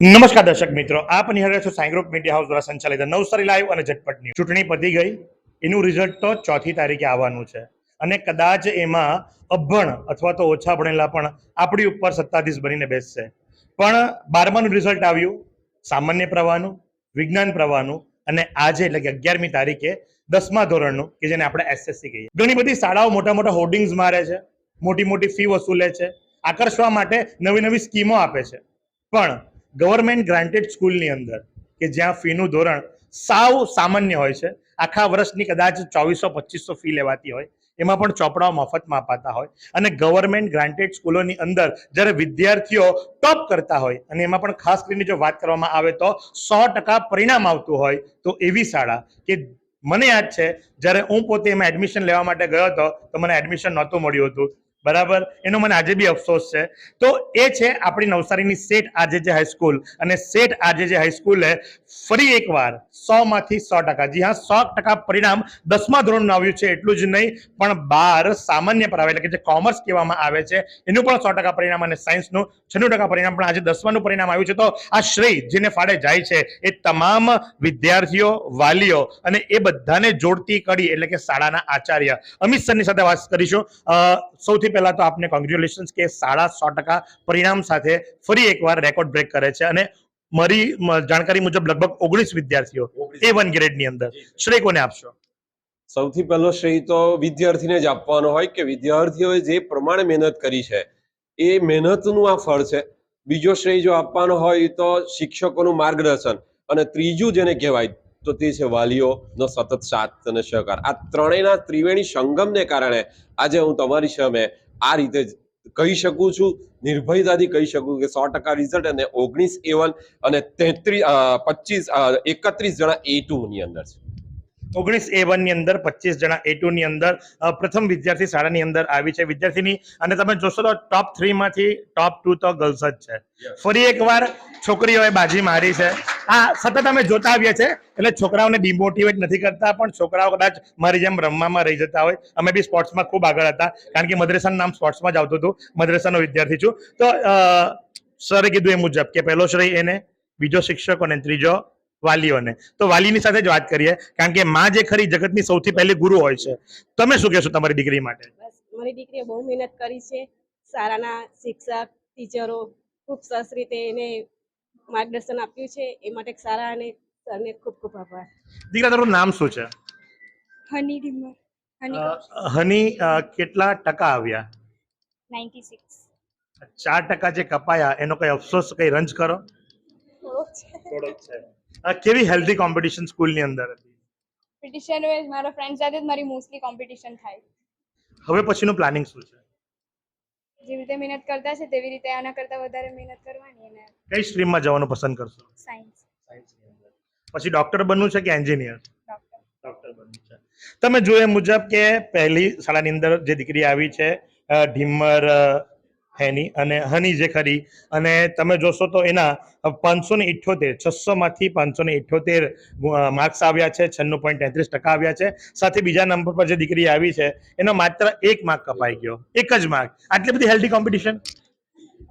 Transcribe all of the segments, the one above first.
નમસ્કાર દર્શક મિત્રો, આપ નિહાળ્યા છો સાંઈગ્રુપ મીડિયા હાઉસ દ્વારા સંચાલિત નવસારી લાઈવ અને ઝટપટ ન્યૂઝ ચૂંટણી પતી ગઈ, એનું રિઝલ્ટ તો ચોથી તારીખે આવવાનું છે. અને કદાચ એમાં અભણ અથવા તો ઓછા ભણેલા પણ આપણી ઉપર સત્તાધીશ બનીને બેસશે. પણ બારમાનું રિઝલ્ટ આવ્યું, સામાન્ય પ્રવાહનું, વિજ્ઞાન પ્રવાહનું, અને આજે એટલે કે અગિયારમી તારીખે દસમા ધોરણનું, કે જેને આપણે એસએસસી કહીએ. ઘણી બધી શાળાઓ મોટા મોટા હોર્ડિંગ્સ મારે છે મોટી મોટી ફી વસૂલે છે, આકર્ષવા માટે નવી નવી સ્કીમો આપે છે. પણ ગવર્મેન્ટ ગ્રાન્ટેડ સ્કૂલની અંદર કે જ્યાં ફીનું ધોરણ સાવ સામાન્ય હોય છે. આખા વર્ષની કદાચ ચોવીસો, પચીસો ફી લેવાતી હોય. એમાં પણ ચોપડાઓ મફતમાં અપાતા હોય. અને ગવર્મેન્ટ ગ્રાન્ટેડ સ્કૂલોની અંદર જ્યારે વિદ્યાર્થીઓ ટોપ કરતા હોય અને એમાં પણ ખાસ કરીને જો વાત કરવામાં આવે તો સો ટકા પરિણામ આવતું હોય તો એવી શાળા કે મને યાદ છે, જ્યારે હું પોતે એમાં એડમિશન લેવા માટે ગયો હતો, તો મને એડમિશન નહોતું મળ્યું હતું. બરાબર? એનો મને આજે બી અફસોસ છે. તો એ છે આપણી નવસારીની સેટ આજે જે હાઈસ્કૂલ અને સેટ આજે જે હાઈસ્કૂલે ફરી એકવાર સો માંથી સો ટકા. જી હા, સો ટકા પરિણામ દસમા ધોરણનું આવ્યું છે, એટલું જ નહીં, પણ બાર સામાન્ય પર આવે એટલે કે જે કોમર્સ કહેવામાં આવે છે, એનું પણ સો ટકા પરિણામ અને સાયન્સનું છન્નું ટકા પરિણામ, પણ આજે દસમાનું પરિણામ આવ્યું છે. તો આ શ્રેય જેને ફાળે જાય છે, એ તમામ વિદ્યાર્થીઓ, વાલીઓ અને એ બધાને જોડતી કડી, એટલે કે શાળાના આચાર્ય અમિત સરની સાથે વાત કરીશું. સૌથી પહેલા તો આપને કોંગ્રેચ્યુલેશન્સ કે સાડા સો ટકા પરિણામ સાથે ફરી એકવાર રેકોર્ડ બ્રેક કરે છે અને મારી જાણકારી મુજબ લગભગ ઓગણીસ વિદ્યાર્થીઓ એ વન ગ્રેડની અંદર. શ્રેય કોને આપશો? સૌથી પહેલો શ્રેય તો વિદ્યાર્થીને જ આપવાનો હોય કે વિદ્યાર્થીઓએ જે પ્રમાણે મહેનત કરી છે એ મહેનતનું આ ફળ છે. બીજો શ્રેય જો આપવાનો હોય તો શિક્ષકોનું માર્ગદર્શન અને ત્રીજું જેને કહેવાય તો તે છે વાલીઓનો સતત સાથ અને સહકાર. આ ત્રણેયના ત્રિવેણી સંગમને કારણે આજે હું તમારી સામે આ રીતે જ કહી શકું છું, નિર્ભયતાથી કહી શકું કે સો ટકા રિઝલ્ટ અને ઓગણીસ એ વન અને તેત્રીસ પચીસ એકત્રીસ જણા એ ટુની અંદર છે. ઓગણીસ એ વનની અંદર પચીસ જણા એ ટુની અંદર પ્રથમ વિદ્યાર્થી શાળાની અંદર આવી છે. વિદ્યાર્થીની અને તમે જોશો તો ટોપ થ્રી માંથી ટોપ ટુ તો ગર્લ્સ જ છે. ફરી એકવાર છોકરીઓએ બાજી મારી છે. આ સતત અમે જોતા આવ્યા છે એટલે છોકરાઓને ડિમોટિવેટ નથી કરતા પણ છોકરાઓ કદાચ મારી જેમ રમવામાં રહી જતા હોય. અમે બી સ્પોર્ટ્સમાં ખૂબ આગળ હતા કારણ કે મદ્રેસાનું નામ સ્પોર્ટ્સમાં જ આવતું હતું. મદ્રેસાનો વિદ્યાર્થી છું. તો સરે કીધું એ મુજબ કે પહેલો શ્રેય એને બીજો શિક્ષકો અને ત્રીજો વાલીઓને. તો વાલીની સાથે જ વાત કરીએ કારણ કે માં જે ખરી જગતની સૌથી પહેલી ગુરુ હોય છે. તમે શું કહેશો તમારી દીકરી માટે? બસ મારી દીકરીએ બહુ મહેનત કરી છે. શાળાના શિક્ષક ટીચરો ખૂબ સરસ રીતે એને માર્ગદર્શન આપ્યું છે. એ માટે સારા અને સરને ખૂબ ખૂબ આભાર. દીકરા તારું નામ શું છે? હની ડિમર હની હની કેટલા ટકા આવ્યા? Ninety six. ચાર ટકા જે કપાયા એનો કઈ અફસોસ કઈ રંજ કરો થોડો છે. કેવી હેલ્ધી કોમ્પિટિશન સ્કૂલની અંદર હતી? કોમ્પિટિશન હોય મારા ફ્રેન્ડ સાથે જ મારી મોસ્ટલી કોમ્પિટિશન થાય. હવે પછીનું પ્લાનિંગ શું છે? જેવી રીતે મહેનત કરતા છે તેવી રીતે આના કરતાં વધારે મહેનત કરવાની અને કઈ સ્ટ્રીમમાં જવાનું પસંદ કરશો? સાયન્સ પછી ડોક્ટર બનવું છે કે એન્જિનિયર ડોક્ટર ડોક્ટર બનવું છે. તમે જોયે મુજબ કે પહેલી શાળાની અંદર જે દીકરી આવી છે ઢીમર હેની અને હની જે ખરી. અને તમે જોશો તો એના પાંચસો ને ઇઠ્યોતેર છસોમાંથી પાંચસો ને ઇઠ્યોતેર માર્ક્સ આવ્યા છે, છન્નું પોઈન્ટ તેત્રીસ ટકા આવ્યા છે. સાથે બીજા નંબર પર જે દીકરી આવી છે, એનો માત્ર એક માર્ક કપાઈ ગયો. એક જ માર્ક આટલી બધી હેલ્ધી કોમ્પિટિશન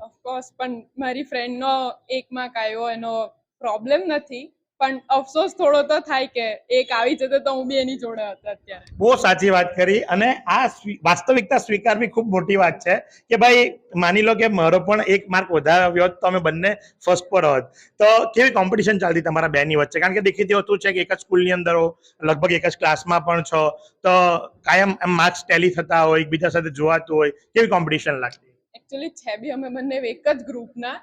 ઓફકોર્સ પણ મારી ફ્રેન્ડનો એક માર્ક આવ્યો, એનો પ્રોબ્લેમ નથી. પણ અફસોસ થોડો તો થાય કે એક આવી જતો તો હું બી એની જોડે હતો અત્યારે. બહુ સાચી વાત કરી અને આ વાસ્તવિકતા સ્વીકારવી ખૂબ મોટી વાત છે કે ભાઈ માની લો કે મારો પણ એક માર્ક વધારે આવ્યો તો અમે બંને ફર્સ્ટ પર હોત. તો કેવી કોમ્પિટિશન ચાલતી તમારા બેની વચ્ચે? કારણ કે દેખીતી વસ્તુ છે કે એક જ સ્કૂલની અંદર હો લગભગ એક જ ક્લાસમાં પણ છો તો કાયમ એમ માર્ક્સ ટેલી થતા હોય એકબીજા સાથે જોવાતું હોય કેવી કોમ્પિટિશન લાગતી? એકચ્યુઅલી છે બી અમે બંને એક જ ગ્રુપના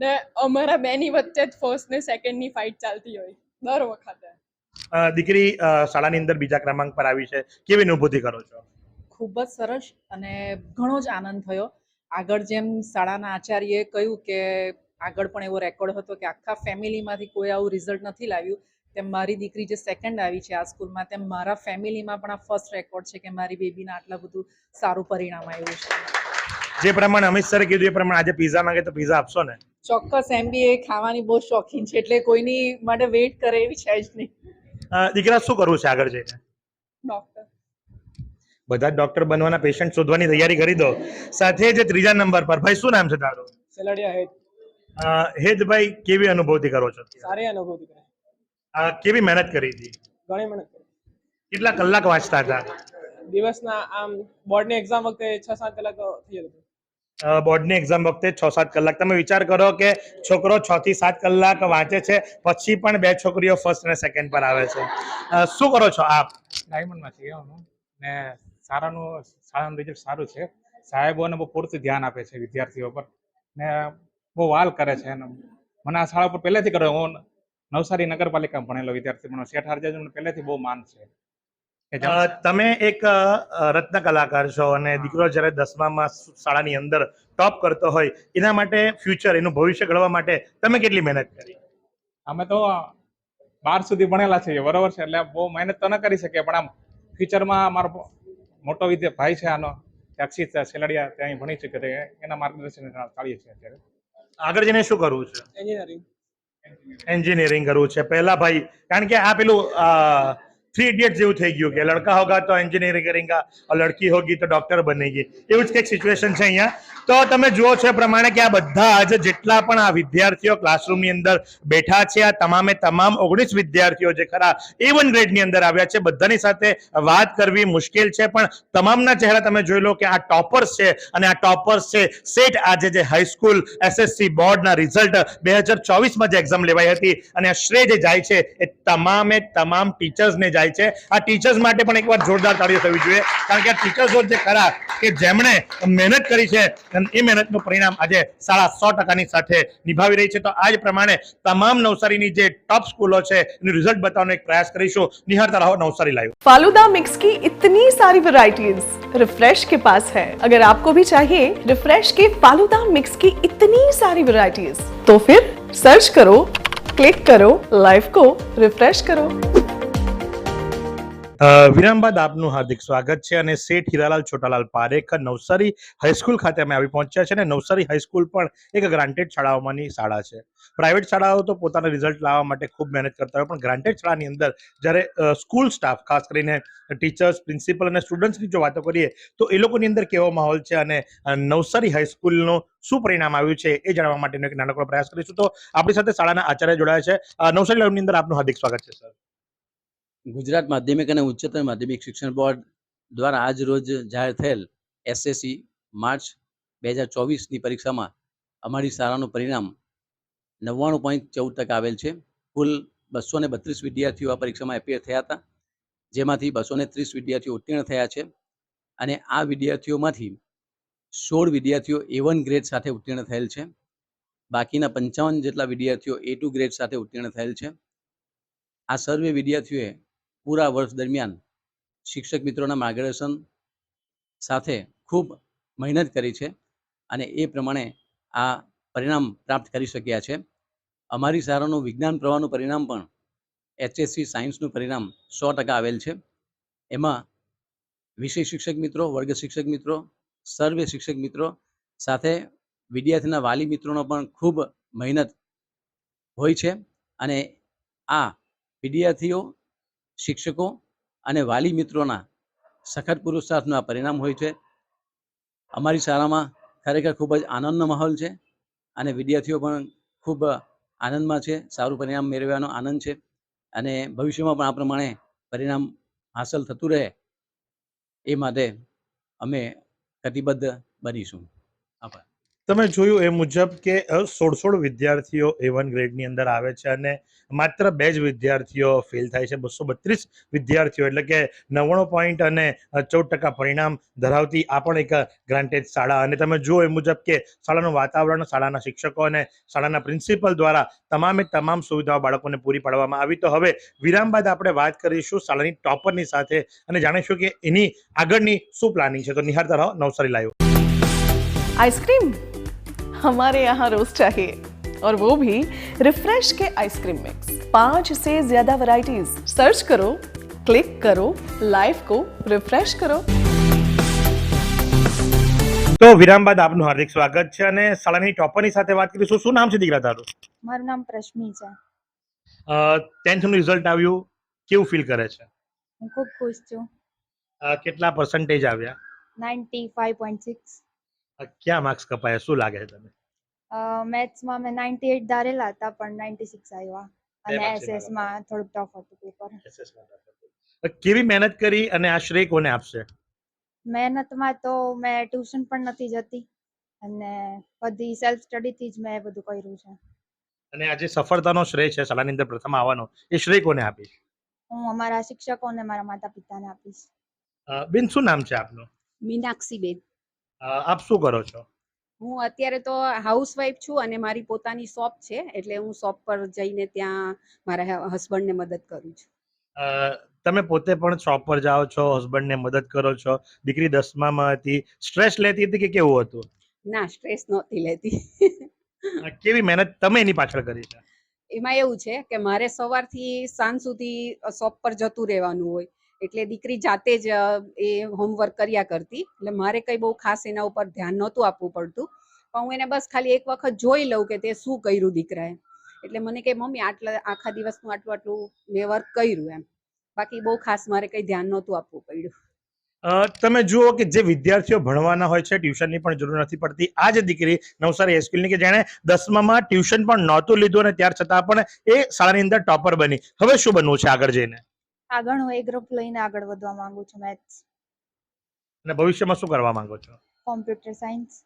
ને અમારા બેની વચ્ચે જ ફર્સ્ટ ને સેકન્ડની ફાઇટ ચાલતી હોય દર વખતે. દીકરી શાળાની અંદર બીજા ક્રમાંક પર આવી છે. કેવી અનુભૂતિ કરો છો? ખૂબ જ સરસ અને ઘણો જ આનંદ થયો. આગળ જેમ શાળાના આચાર્યએ કહ્યું કે આગળ પણ એવો રેકોર્ડ હતો કે આખા ફેમિલીમાંથી કોઈ આવું રિઝલ્ટ નથી લાવ્યું. તેમ મારી દીકરી જે સેકન્ડ આવી છે આ સ્કૂલમાં તેમ મારા ફેમિલીમાં પણ આ ફર્સ્ટ રેકોર્ડ છે કે મારી બેબીના આટલા બધું સારું પરિણામ આવ્યું છે. જે પ્રમાણે અમિત સરે કીધું એ પ્રમાણે આજે પીઝા માંગે તો પીઝા આપશો ને? ચોક્કસ એમબીએ ખાવાની બહુ શોખીન છે એટલે કોઈની માટે વેઇટ કરે એવી છે જ નહીં. દીકરા શું કરવું છે આગળ જઈને? ડોક્ટર બધા ડોક્ટર બનવાના પેશન્ટ શોધવાની તૈયારી કરી દો. સાથે જે ત્રીજા નંબર પર ભાઈ શું નામ છે તારું? સેલાડિયા હેત હેતભાઈ કેવી અનુભૂતિ કરો છો? સારી અનુભૂતિ કરે. કેવી મહેનત કરી હતી? ઘણી મહેનત કરી. કેટલા કલાક વાંચતા હતા? દિવસના આમ બોર્ડની એક્ઝામ વખતે છ સાત કલાક થઈ જતું બોર્ડની એક્ઝામ વખતે છ સાત કલાક. તમે વિચાર કરો કે છોકરો છ થી સાત કલાક વાંચે છે, પછી પણ બે છોકરીઓ ફર્સ્ટ અને સેકન્ડ પર આવે છે. શું કરો છો આપ? ડાયમંડમાં છે એવાનું ને સારાનું શાળાનું રિઝલ્ટ સારું છે. સાહેબોને બહુ પૂરતું ધ્યાન આપે છે વિદ્યાર્થીઓ પર. ને બહુ વાલ કરે છે અને મને આ શાળા પર પહેલેથી કર્યો હું નવસારી નગરપાલિકામાં ભણેલો વિદ્યાર્થી. પણ શેઠ હારજાજ મને પહેલેથી બહુ માન છે. તમે એક રત્ન કલાકાર છો અને દીકરો જ્યારે દસમામાં શાળાની અંદર ટોપ કરતો હોય એના માટે ફ્યુચર એનું ભવિષ્ય ઘડવા માટે તમે કેટલી મહેનત કરી? અમે તો બાર સુધી ભણેલા છીએ બરોબર છે એટલે બહુ મહેનત તો ન કરી શકીએ પણ આમ ફ્યુચરમાં મારો મોટો વિદ્યા ભાઈ છે આનો અક્ષિત સેલડિયા ત્યાં ભણી ચૂક્યો છે એના માર્ગદર્શન ચાલીએ છીએ અત્યારે. આગળ જઈને શું કરવું છે? એન્જિનિયરિંગ એન્જિનિયરિંગ કરવું છે પહેલા ભાઈ કારણ કે આ પેલું થ્રી ઇડિયટ જેવું થઈ ગયું કે લડકા હોગા તો એન્જિનિયરિંગ કરેંગા લડકી હોગી તો ડોક્ટર બનેગી. એવું જ કંઈક સિચ્યુએશન છે અહીંયા. તો તમે જુઓ છો પ્રમાણે કે આ બધા આજે જેટલા પણ આ વિદ્યાર્થીઓ ક્લાસરૂમની અંદર બેઠા છે, આ તમામે તમામ ઓગણીસ વિદ્યાર્થીઓ જે ખરા એ વન ગ્રેડની અંદર આવ્યા છે, બધાની સાથે વાત કરવી મુશ્કેલ છે, પણ તમામના ચહેરા તમે જોઈ લો કે આ ટોપર્સ છે અને આ ટોપર્સ છે સેટ આજે જે હાઈસ્કૂલ એસએસસી બોર્ડના રિઝલ્ટ બે હજાર ચોવીસમાં જે એક્ઝામ લેવાઈ હતી અને આ શ્રેય જે જાય છે એ તમામે તમામ ટીચર્સને જાય છે આ ટીચર્સ માટે પણ એકવાર જોરદાર તાળીઓ થવી જોઈએ કારણ કે આ ટીચર્સો જે ખરા કે જેમણે મહેનત કરી છે અને એ મહેનતનું પરિણામ આજે સાડા સો ટકાની સાથે નિભાવી રહી છે તો આ જ પ્રમાણે તમામ નવસારીની જે ટોપ સ્કૂલો છે એનું રિઝલ્ટ બતાવવાનો એક પ્રયાસ કરીશું નિહાળતા રહો નવસારી લાઈવ फालूदा मिक्स की इतनी सारी वैरायटीज रिफ्रेश के पास है अगर आपको भी चाहिए रिफ्रेश के फालूदा मिक्स की इतनी सारी वैरायटीज तो फिर सर्च करो क्लिक करो लाइफ को रिफ्रेश करो અ, વિરામ બાદ આપનું હાર્દિક સ્વાગત છે અને શેઠ હીરાલાલ છોટાલાલ પારેખ નવસારી હાઈસ્કૂલ ખાતે અમે આવી પહોંચ્યા છે અને નવસારી હાઈસ્કૂલ પણ એક ગ્રાન્ટેડ શાળાઓમાંની શાળા છે. પ્રાઇવેટ શાળાઓ તો પોતાના રિઝલ્ટ લાવવા માટે ખૂબ મહેનત કરતા હોય, પણ ગ્રાન્ટેડ શાળાની અંદર જ્યારે સ્કૂલ સ્ટાફ ખાસ કરીને ટીચર્સ પ્રિન્સિપલ અને સ્ટુડન્ટ્સની જો વાતો કરીએ, તો એ લોકોની અંદર કેવો માહોલ છે અને નવસારી હાઈસ્કૂલનું શું પરિણામ આવ્યું છે એ જાણવા માટેનો એક નાનકડો પ્રયાસ કરીશું. તો આપણી સાથે શાળાના આચાર્ય જોડાયા છે. નવસારી લાઈવની અંદર આપનું હાર્દિક સ્વાગત છે સર ગુજરાત માધ્યમિક અને ઉચ્ચતર માધ્યમિક શિક્ષણ બોર્ડ દ્વારા આજ રોજ જાહેર થયેલ એસએસસી માર્ચ બે હજાર ચોવીસની પરીક્ષામાં અમારી શાળાનું પરિણામ નવ્વાણું પોઈન્ટ ચૌદ ટકા આવેલ છે. કુલ બસો ને બત્રીસ વિદ્યાર્થીઓ આ પરીક્ષામાં એપિયર થયા હતા, જેમાંથી બસો ને ત્રીસ વિદ્યાર્થીઓ ઉત્તીર્ણ થયા છે અને આ વિદ્યાર્થીઓમાંથી સોળ વિદ્યાર્થીઓ એ વન ગ્રેડ સાથે ઉત્તીર્ણ થયેલ છે. બાકીના પંચાવન જેટલા વિદ્યાર્થીઓ એ ટુ ગ્રેડ સાથે ઉત્તીર્ણ થયેલ છે. આ સર્વે વિદ્યાર્થીઓએ પૂરા વર્ષ દરમિયાન શિક્ષક મિત્રોના માર્ગદર્શન સાથે ખૂબ મહેનત કરી છે અને એ પ્રમાણે આ પરિણામ પ્રાપ્ત કરી શક્યા છે. અમારી શાળાનું વિજ્ઞાન પ્રવાહનું પરિણામ પણ એચએસસી સાયન્સનું પરિણામ સો ટકા આવેલ છે. એમાં વિષય શિક્ષક મિત્રો, વર્ગ શિક્ષક મિત્રો, સર્વે શિક્ષક મિત્રો સાથે વિદ્યાર્થીના વાલી મિત્રોનો પણ ખૂબ મહેનત હોય છે અને આ વિદ્યાર્થીઓ શિક્ષકો અને વાલી મિત્રોના સખત પુરુષાર્થનું આ પરિણામ હોય છે. અમારી શાળામાં ખરેખર ખૂબ જ આનંદનો માહોલ છે અને વિદ્યાર્થીઓ પણ ખૂબ આનંદમાં છે. સારું પરિણામ મેળવવાનો આનંદ છે અને ભવિષ્યમાં પણ આ પ્રમાણે પરિણામ હાંસલ થતું રહે એ માટે અમે કટિબદ્ધ બનીશું. આભાર. તમે જોયું એ મુજબ કે સોળ સોળ વિદ્યાર્થીઓ એ વન ગ્રેડની અંદર આવે છે અને માત્ર બે જ વિદ્યાર્થીઓ ફેલ થાય છે. બસો બત્રીસ વિદ્યાર્થીઓ, એટલે કે નવ્વાણું પોઈન્ટ અને ચૌદ ટકા પરિણામ ધરાવતી આ પણ એક ગ્રાન્ટેડ શાળા. અને તમે જુઓ એ મુજબ કે શાળાનું વાતાવરણ, શાળાના શિક્ષકો અને શાળાના પ્રિન્સિપલ દ્વારા તમામે તમામ સુવિધાઓ બાળકોને પૂરી પાડવામાં આવી. તો હવે વિરામ બાદ આપણે વાત કરીશું શાળાની ટોપરની સાથે અને જાણીશું કે એની આગળની શું પ્લાનિંગ છે. તો નિહાળતા રહો, નવસારી લાઈવ આઈસ્ક્રીમ हमारे यहाँ रोज चाहिए और वो भी रिफ्रेश के आइसक्रीम मिक्स पांच से ज्यादा वैरायटीज सर्च करो क्लिक करो लाइफ को रिफ्रेश करो તો વિરામ બાદ આપનું હાર્દિક સ્વાગત છે અને શાળાની ટોપરની સાથે વાત કરીશું શું નામ છે દીકરા તારું મારું નામ પ્રશ્મી છે ટેન્થનું રિઝલ્ટ આવ્યું કેવું ફીલ કરે છે હું ખૂબ ખુશ છું અ, કેટલા પર્સન્ટેજ આવ્યા નાઇન્ટી ફાઇવ પોઈન્ટ સિક્સ અ, ક્યાં માર્ક્સ કપાયા? શું લાગે છે તમને? મેથ્સમાં મેં નાઇન્ટી એટ ધારેલા હતા પણ નાઇન્ટી સિક્સ આવ્યા અને એસએસમાં થોડુંક ટફ હતું પેપર કેવી મહેનત કરી અને આ શ્રેય કોને આપશે? મહેનતમાં તો મેં ટ્યુશન પણ નથી જતી. અને બધી સેલ્ફ સ્ટડીથી જ મેં બધું કર્યું છે. અને આજે સફળતાનો શ્રેય છે શાળાની અંદર પ્રથમ આવવાનો એ શ્રેય કોને આપીશ? હું અમારા શિક્ષકો અને મારા માતા પિતાને આપીશ. અ, બેન શું નામ છે આપનું? મીનાક્ષીબેન. અ, આપ શું કરો છો? હું અત્યારે તો હાઉસવાઈફ છું અને મારી પોતાની શોપ છે એટલે હું શોપ પર જઈને ત્યાં મારા હસબન્ડને મદદ કરું છું. તમે પોતે પણ શોપ પર જાઓ છો હસબન્ડને મદદ કરો છો. દીકરી દસમામાં હતી. સ્ટ્રેસ લેતી હતી કે કેવું હતું? ના સ્ટ્રેસ નહોતી લેતી. કેવી મહેનત તમે એની પાછળ કરી છે? એમાં એવું છે કે મારે સવારથી સાંજ સુધી શોપ પર જતું રહેવાનું હોય. એટલે દીકરી જાતે જ એ હોમવર્ક કર્યા કરતી. એટલે મારે કંઈ બહુ ખાસ એના ઉપર ધ્યાન નહોતું આપવું પડતું. પણ હું એને બસ ખાલી એક વખત જોઈ લઉં કે તે શું કર્યું દીકરાએ. એટલે મને કે, મમ્મી, આટલા, આખા દિવસનું આટલું આટલું મેં વર્ક કર્યું એમ. બાકી બહુ ખાસ મારે કંઈ ધ્યાન નહોતું આપવું પડ્યું. તમે જુઓ કે જે વિદ્યાર્થીઓ ભણવાના હોય છે, ટ્યુશનની પણ જરૂર નથી પડતી. આ જ દીકરી નવસારી હાઈસ્કૂલની કે જેણે દસમામાં ટ્યુશન પણ નહોતું લીધું અને ત્યાર છતાં પણ એ શાળાની અંદર ટોપર બની. હવે શું બનવું છે આગળ જઈને? આગળ હું એ ગ્રુપ લઈને આગળ વધવા માંગુ છું મેથ્સ અને ભવિષ્યમાં શું કરવા માંગો છો? કોમ્પ્યુટર સાયન્સ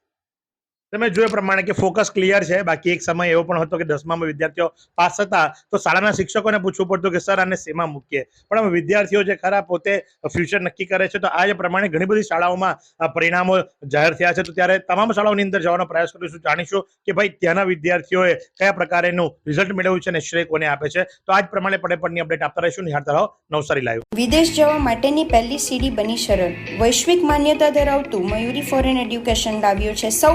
તમે જોયું પ્રમાણે કે ફોકસ ક્લિયર છે. બાકી એક સમય એવો પણ હતો કે દસમામાં વિદ્યાર્થીઓ પાસ હતા તો શાળાના શિક્ષકોને પૂછવું પડતું કે, સર, આને શેમાં મૂકીએ? પણ વિદ્યાર્થીઓ જે ખરા પોતે ફ્યુચર નક્કી કરે છે, તો આ જે પ્રમાણે ઘણી બધી શાળાઓમાં પરિણામો જાહેર થયા છે. તો ત્યારે તમામ શાળાઓની અંદર જવાનો પ્રયાસ કરીશું, જાણીશું કે ભાઈ ત્યાંના વિદ્યાર્થીઓએ કયા પ્રકારેનું રિઝલ્ટ મેળવ્યું છે અને શ્રેય કોને આપે છે. તો આ જ પ્રમાણે પડે પડની અપડેટ આપતા રહીશું. નિહાળતા રહો. નવસારી લાઈવ વિદેશ જવા માટેની પહેલી સીડી બની સરળ વૈશ્વિક માન્યતા ધરાવતું મયુરી ફોરેન એડ્યુકેશન લાવ્યું છે. સૌ